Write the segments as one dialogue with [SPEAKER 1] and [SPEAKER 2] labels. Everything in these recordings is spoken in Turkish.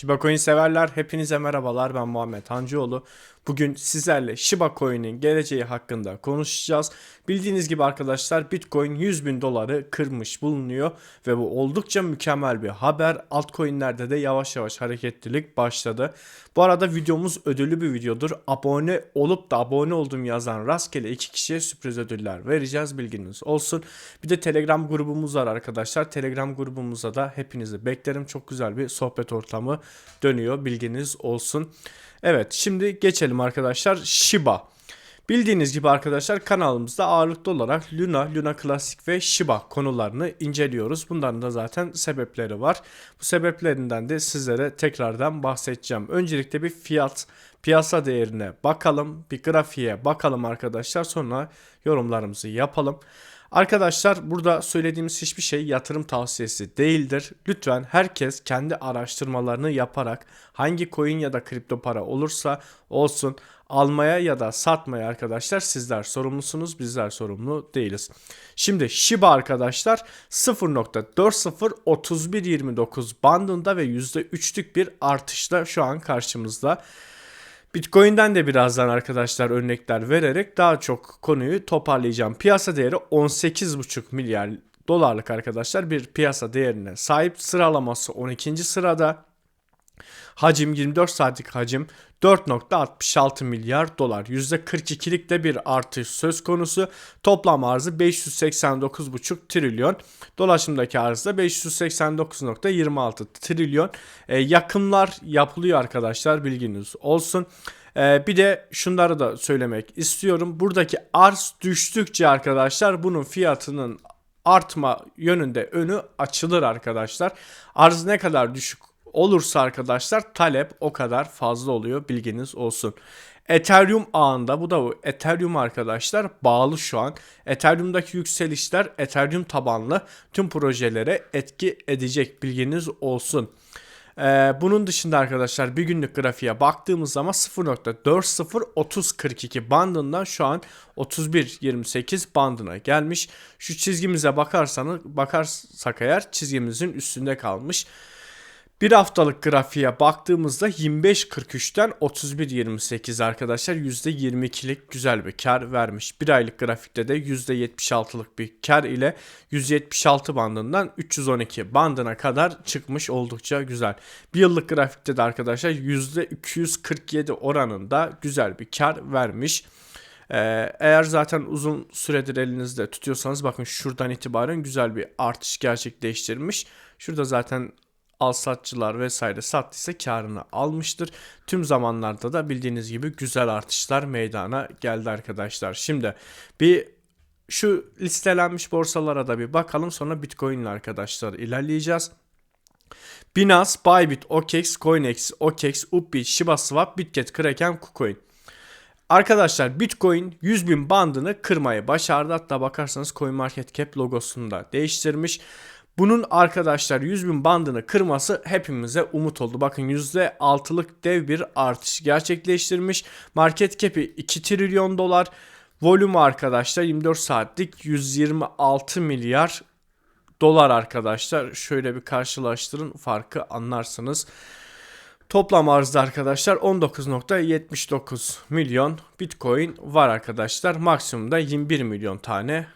[SPEAKER 1] Shiba Coin severler hepinize merhabalar ben Muhammed Hancıoğlu. Bugün sizlerle Shiba Coin'in geleceği hakkında konuşacağız. Bildiğiniz gibi arkadaşlar Bitcoin 100 bin doları kırmış bulunuyor ve bu oldukça mükemmel bir haber. Altcoin'lerde de yavaş yavaş hareketlilik başladı. Bu arada videomuz ödüllü bir videodur. Abone olup da abone olduğum yazan rastgele iki kişiye sürpriz ödüller vereceğiz bilginiz olsun. Bir de Telegram grubumuz var arkadaşlar. Telegram grubumuza da hepinizi beklerim. Çok güzel bir sohbet ortamı dönüyor bilginiz olsun. Evet şimdi geçelim arkadaşlar Shiba. Bildiğiniz gibi arkadaşlar kanalımızda ağırlıklı olarak Luna, Luna Classic ve Shiba konularını inceliyoruz. Bunların da zaten sebepleri var. Bu sebeplerinden de sizlere tekrardan bahsedeceğim. Öncelikle bir fiyat, piyasa değerine bakalım, bir grafiğe bakalım arkadaşlar. Sonra yorumlarımızı yapalım. Arkadaşlar burada söylediğimiz hiçbir şey yatırım tavsiyesi değildir. Lütfen herkes kendi araştırmalarını yaparak hangi coin ya da kripto para olursa olsun almaya ya da satmaya arkadaşlar sizler sorumlusunuz bizler sorumlu değiliz. Şimdi Shiba arkadaşlar 0.403129 bandında ve %3'lük bir artışla şu an karşımızda. Bitcoin'den de birazdan arkadaşlar örnekler vererek daha çok konuyu toparlayacağım. Piyasa değeri 18,5 milyar dolarlık arkadaşlar bir piyasa değerine sahip. Sıralaması 12. sırada. Hacim 24 saatlik hacim 4.66 milyar dolar. %42'lik de bir artış söz konusu. Toplam arzı 589,5 trilyon. Dolaşımdaki arzı da 589.26 trilyon. Ee, yakımlar yapılıyor arkadaşlar bilginiz olsun. Ee, bir de şunları da söylemek istiyorum. Buradaki arz düştükçe arkadaşlar bunun fiyatının artma yönünde önü açılır arkadaşlar. Arz ne kadar düşük olursa arkadaşlar talep o kadar fazla oluyor bilginiz olsun. Ethereum ağında bu da bu Ethereum arkadaşlar bağlı şu an. Ethereum'daki yükselişler Ethereum tabanlı tüm projelere etki edecek bilginiz olsun. Ee, bunun dışında arkadaşlar bir günlük grafiğe baktığımız zaman 0.403042 bandından şu an 31.28 bandına gelmiş. Şu çizgimize bakarsanız bakarsak eğer çizgimizin üstünde kalmış. Bir haftalık grafiğe baktığımızda 25.43'ten 31.28 arkadaşlar %22'lik güzel bir kar vermiş. Bir aylık grafikte de %76'lık bir kar ile 176 bandından 312 bandına kadar çıkmış oldukça güzel. Bir yıllık grafikte de arkadaşlar %247 oranında güzel bir kar vermiş. Ee, eğer zaten uzun süredir elinizde tutuyorsanız bakın şuradan itibaren güzel bir artış gerçekleştirmiş. Şurada zaten al satçılar vesaire sattıysa karını almıştır. Tüm zamanlarda da bildiğiniz gibi güzel artışlar meydana geldi arkadaşlar. Şimdi bir şu listelenmiş borsalara da bir bakalım sonra Bitcoin arkadaşlar ilerleyeceğiz. Binance, Bybit, OKEx, CoinEx, OKEx, Upbit, Shiba Swap, Bitget, Kraken, KuCoin. Arkadaşlar Bitcoin 100 bin bandını kırmayı başardı. Hatta bakarsanız CoinMarketCap logosunu da değiştirmiş. Bunun arkadaşlar 100 bin bandını kırması hepimize umut oldu. Bakın %6'lık dev bir artış gerçekleştirmiş. Market cap'i 2 trilyon dolar. Volümü arkadaşlar 24 saatlik 126 milyar dolar arkadaşlar. Şöyle bir karşılaştırın farkı anlarsınız. Toplam arzda arkadaşlar 19.79 milyon Bitcoin var arkadaşlar. Maksimumda 21 milyon tane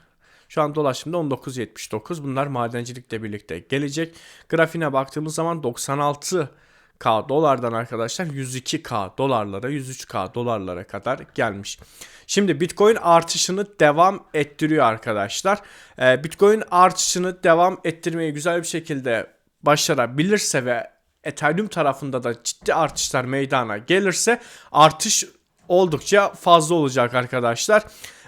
[SPEAKER 1] şu an dolaşımda 19.79. Bunlar madencilikle birlikte gelecek. Grafiğine baktığımız zaman 96 K dolardan arkadaşlar 102K dolarlara 103K dolarlara kadar gelmiş. Şimdi Bitcoin artışını devam ettiriyor arkadaşlar. Ee, Bitcoin artışını devam ettirmeyi güzel bir şekilde başarabilirse ve Ethereum tarafında da ciddi artışlar meydana gelirse artış oldukça fazla olacak arkadaşlar.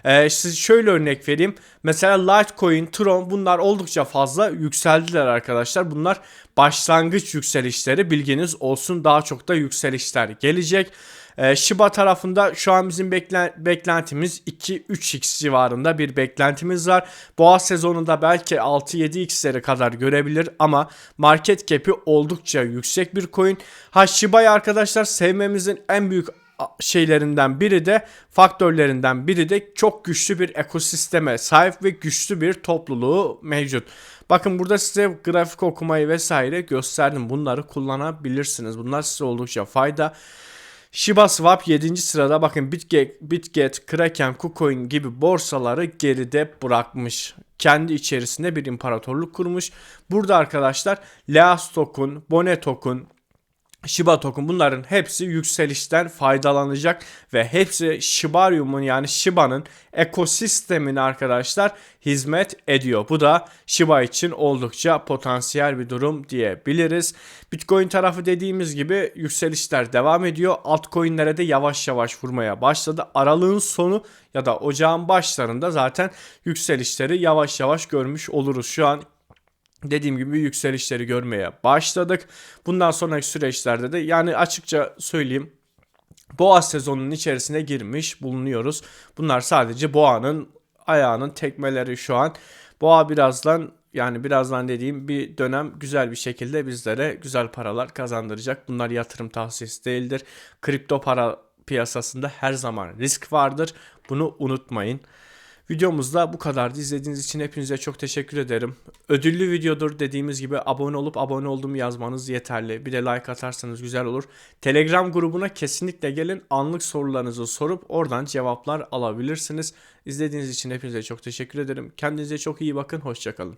[SPEAKER 1] Ee, size şöyle örnek vereyim. Mesela Litecoin, Tron bunlar oldukça fazla yükseldiler arkadaşlar. Bunlar başlangıç yükselişleri bilginiz olsun. Daha çok da yükselişler gelecek. Ee, Shiba tarafında şu an bizim beklen beklentimiz 2-3x civarında bir beklentimiz var. Boğa sezonunda belki 6-7x'lere kadar görebilir ama market cap'i oldukça yüksek bir coin. Ha Shiba'yı arkadaşlar sevmemizin en büyük şeylerinden biri de faktörlerinden biri de çok güçlü bir ekosisteme sahip ve güçlü bir topluluğu mevcut. Bakın burada size grafik okumayı vesaire gösterdim. Bunları kullanabilirsiniz. Bunlar size oldukça fayda. Shiba Swap 7. sırada bakın Bitget, Bitget, Kraken, KuCoin gibi borsaları geride bırakmış. Kendi içerisinde bir imparatorluk kurmuş. Burada arkadaşlar Leas Token, Bone Token, Shiba token bunların hepsi yükselişten faydalanacak ve hepsi Shibarium'un yani Shiba'nın ekosistemine arkadaşlar hizmet ediyor. Bu da Shiba için oldukça potansiyel bir durum diyebiliriz. Bitcoin tarafı dediğimiz gibi yükselişler devam ediyor. Altcoin'lere de yavaş yavaş vurmaya başladı. Aralığın sonu ya da ocağın başlarında zaten yükselişleri yavaş yavaş görmüş oluruz. Şu an dediğim gibi yükselişleri görmeye başladık. Bundan sonraki süreçlerde de yani açıkça söyleyeyim boğa sezonunun içerisine girmiş bulunuyoruz. Bunlar sadece boğanın ayağının tekmeleri şu an. Boğa birazdan yani birazdan dediğim bir dönem güzel bir şekilde bizlere güzel paralar kazandıracak. Bunlar yatırım tavsiyesi değildir. Kripto para piyasasında her zaman risk vardır. Bunu unutmayın. Videomuzda bu kadardı. İzlediğiniz için hepinize çok teşekkür ederim. Ödüllü videodur dediğimiz gibi abone olup abone olduğumu yazmanız yeterli. Bir de like atarsanız güzel olur. Telegram grubuna kesinlikle gelin. Anlık sorularınızı sorup oradan cevaplar alabilirsiniz. İzlediğiniz için hepinize çok teşekkür ederim. Kendinize çok iyi bakın. Hoşçakalın.